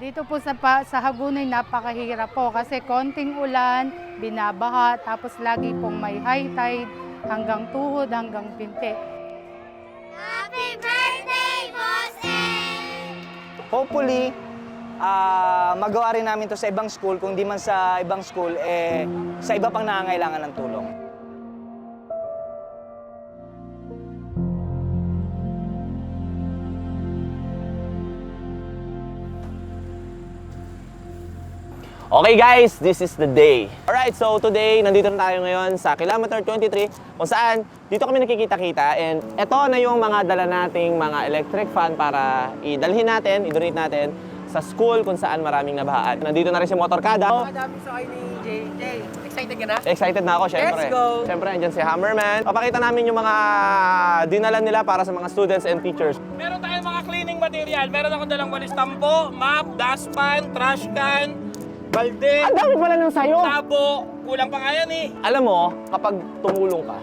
Dito po sa, pa, sa Hagunoy, napakahirap po kasi konting ulan, binabaha, tapos lagi pong may high tide hanggang tuhod, hanggang pinti. Happy birthday, Boss Hopefully, ah, magawa rin namin to sa ibang school. Kung di man sa ibang school, eh, sa iba pang nangangailangan ng tulong. Okay guys, this is the day. Alright, so today, nandito na tayo ngayon sa kilometer 23 kung saan dito kami nakikita-kita and eto na yung mga dala nating mga electric fan para idalhin natin, i-donate natin sa school kung saan maraming nabahaan. Nandito na rin si Motorkada. Madami sa kayo ni JJ. Excited ka na? Excited na ako, syempre. Let's go! Syempre, andyan si Hammerman. Papakita namin yung mga dinala nila para sa mga students and teachers. Meron tayong mga cleaning material. Meron akong dalang walis tampo, map, dustpan, trash can, balde, Ang dami pala ng sayo! tabo. Kulang pa nga yan eh. Alam mo, kapag tumulong ka,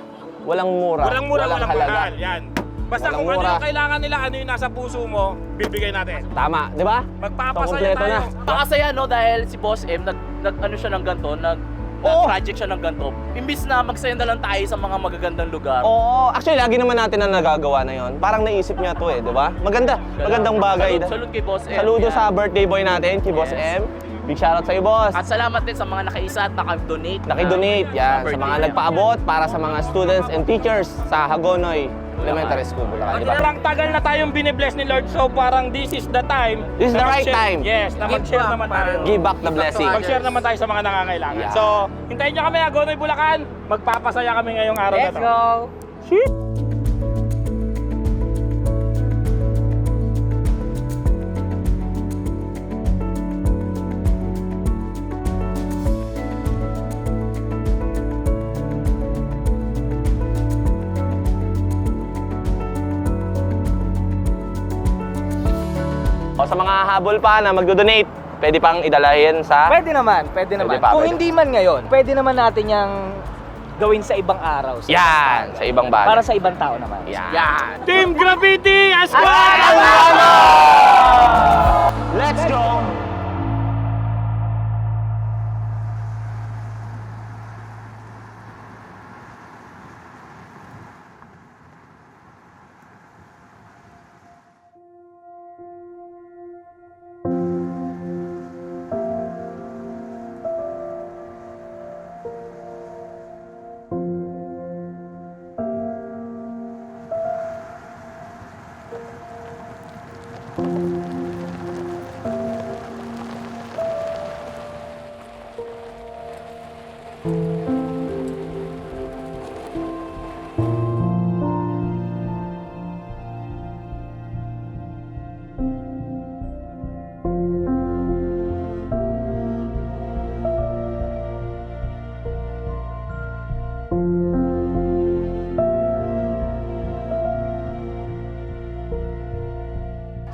walang mura, Walang mura, walang, halaga. mahal. Yan. Basta Walang kung ano mura. yung kailangan nila, ano yung nasa puso mo, bibigay natin. Tama, di ba? Magpapasaya tayo. na. Pakasaya no dahil si Boss M nag, nag ano siya ng ganto, nag Oo. project siya ng ganto. Imbis na magsaya na lang tayo sa mga magagandang lugar. Oo, actually, lagi naman natin na nagagawa na yon. Parang naisip niya to eh, di ba? Maganda, magandang bagay. Salud, salud kay Boss M. Saludo Yan. sa birthday boy natin, kay Boss Yes. M. Big shoutout sa'yo, boss. At salamat din sa mga nakaisa at naka-donate. na- Nakidonate, yan, sa mga nagpaabot para sa mga students and teachers sa Hagonoy Elementary School, Bulacan, di ba? Parang tagal na tayong binibless ni Lord, so parang this is the time. This is the na right mag-share- time. Yes, na mag-share back, naman tayo. Give back the blessing. Mag-share naman tayo sa mga nangangailangan. Yeah. So, hintayin nyo kami, Agonoy Bulacan. Magpapasaya kami ngayong araw na Let's to. go! Sa mga habol pa na magdo-donate, pwede pang idalahin sa... Pwede naman, pwede naman. pa, Kung pwede. hindi man ngayon, pwede naman natin yung gawin sa ibang araw. Sa Yan, sa ibang bagay. Para sa ibang tao naman. Yan. Yan. Team Graffiti! Aswan! Let's go!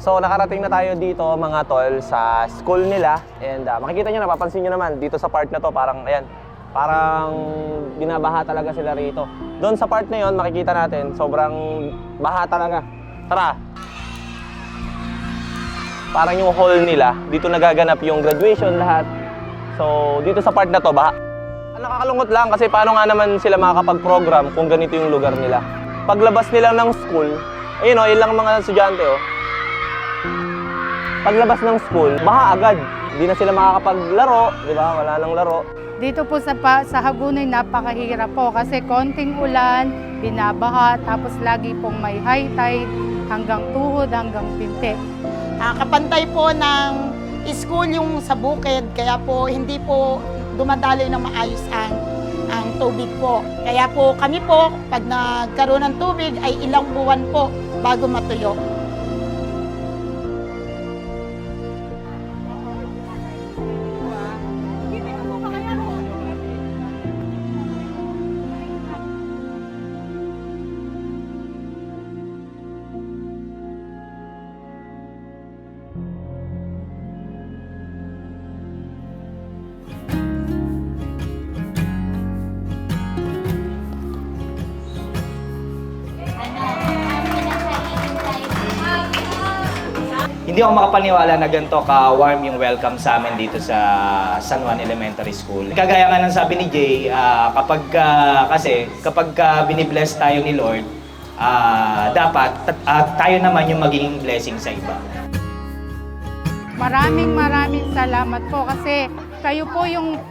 So nakarating na tayo dito mga tol sa school nila and ah, makikita nyo, napapansin nyo naman dito sa part na to parang ayan, parang binabaha talaga sila rito. Doon sa part na yon makikita natin sobrang baha talaga. Tara! Parang yung hall nila, dito nagaganap yung graduation lahat. So dito sa part na to, baha. Nakakalungkot lang kasi paano nga naman sila makakapag-program kung ganito yung lugar nila. Paglabas nila ng school, ayun o, ilang mga estudyante oh, paglabas ng school, baha agad. Hindi na sila makakapaglaro, di ba? Wala nang laro. Dito po sa, pa, sa Hagunoy, napakahirap po kasi konting ulan, binabaha, tapos lagi pong may high tide hanggang tuhod, hanggang pinti. Ah, kapantay po ng school yung sa bukid, kaya po hindi po dumadaloy na maayos ang ang tubig po. Kaya po kami po, pag nagkaroon ng tubig, ay ilang buwan po bago matuyo. Hindi ako makapaniwala na ganito ka-warm yung welcome sa amin dito sa San Juan Elementary School. Kagaya nga ng sabi ni Jay, ah, kapag ah, kasi kapag uh, binibless tayo ni Lord, ah, dapat ah, tayo naman yung magiging blessing sa iba. Maraming maraming salamat po kasi kayo po yung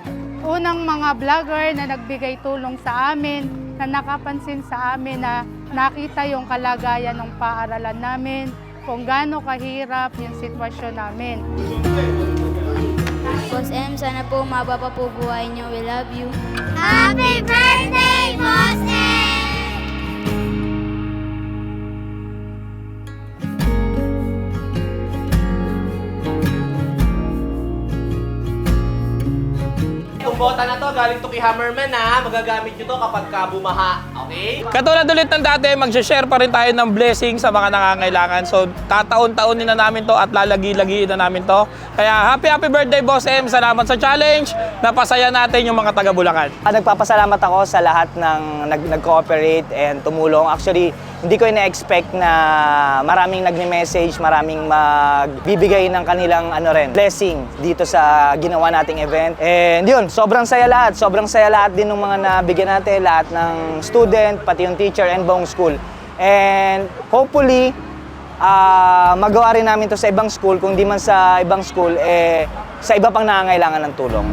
unang mga vlogger na nagbigay tulong sa amin, na nakapansin sa amin na nakita yung kalagayan ng paaralan namin, kung gaano kahirap yung sitwasyon namin. Boss M, sana po maba pa po buhay niyo. We love you. Happy birthday, Boss M! Bota na to, galing to kay Hammerman ha. Magagamit nyo to kapag ka bumaha. Okay? Katulad ulit ng dati, mag-share pa rin tayo ng blessing sa mga nangangailangan. So, tataon-taonin na namin to at lalagi-lagiin na namin to. Kaya happy happy birthday Boss M. Salamat sa challenge. Napasaya natin yung mga taga Bulacan. Nagpapasalamat ako sa lahat ng nag- nag-cooperate and tumulong. Actually, hindi ko ina-expect na maraming nagme-message, maraming magbibigay ng kanilang ano rin, blessing dito sa ginawa nating event. And yun, sobrang saya lahat. Sobrang saya lahat din ng mga nabigyan natin, lahat ng student, pati yung teacher and buong school. And hopefully, ah magawa rin namin to sa ibang school, kung di man sa ibang school, eh, sa iba pang nangangailangan ng tulong.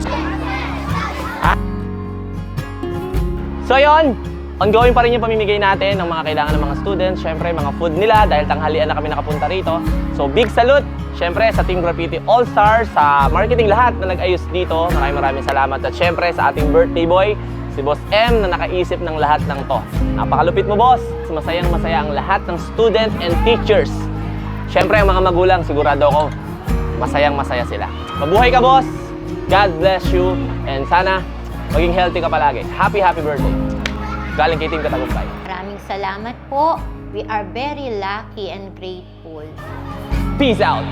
So yon, ongoing pa rin yung pamimigay natin ng mga kailangan ng mga students. Siyempre, mga food nila dahil tanghalian na kami nakapunta rito. So big salute, siyempre sa Team Graffiti All-Stars, sa marketing lahat na nag-ayos dito. Maraming maraming salamat. At siyempre sa ating birthday boy, si Boss M na nakaisip ng lahat ng to. Napakalupit mo, boss. Masayang masaya ang lahat ng student and teachers. Siyempre, ang mga magulang, sigurado ako, masayang masaya sila. Mabuhay ka, boss! God bless you. And sana, maging healthy ka palagi. Happy, happy birthday. Galing kay Team Katagumpay. Maraming salamat po. We are very lucky and grateful. Peace out!